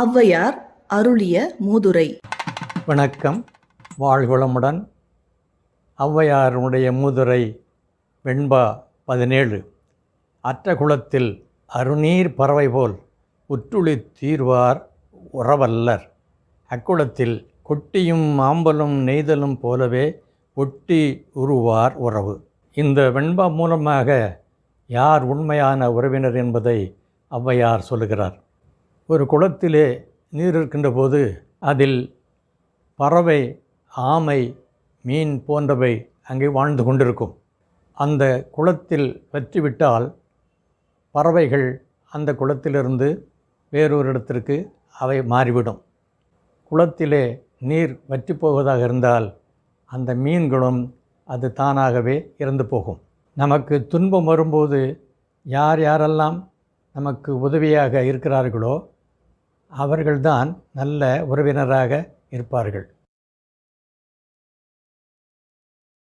ஔவையார் அருளிய மூதுரை. வணக்கம். வாழ்குளமுடன் ஔவையாருடைய மூதுரை வெண்பா பதினேழு. அற்ற குளத்தில் அருநீர் பறவை போல் உற்றுளி தீர்வார் உறவல்லர். அக்குளத்தில் கொட்டியும் மாம்பலும் நெய்தலும் போலவே ஒட்டி உருவார் உறவு. இந்த வெண்பா மூலமாக யார் உண்மையான உறவினர் என்பதை ஔவையார் சொல்லுகிறார். ஒரு குளத்திலே நீர் இருக்கின்ற போது அதில் பறவை ஆமை மீன் போன்றவை அங்கே வாழ்ந்து கொண்டிருக்கும். அந்த குளத்தில் வற்றிவிட்டால் பறவைகள் அந்த குளத்திலிருந்து வேறொரு இடத்திற்கு அவை மாறிவிடும். குளத்திலே நீர் வற்றி போவதாக இருந்தால் அந்த மீன்களும் அது தானாகவே இறந்து போகும். நமக்கு துன்பம் வரும்போது யார் யாரெல்லாம் நமக்கு உதவியாக இருக்கிறார்களோ அவர்கள்தான் நல்ல உறவினராக இருப்பார்கள்.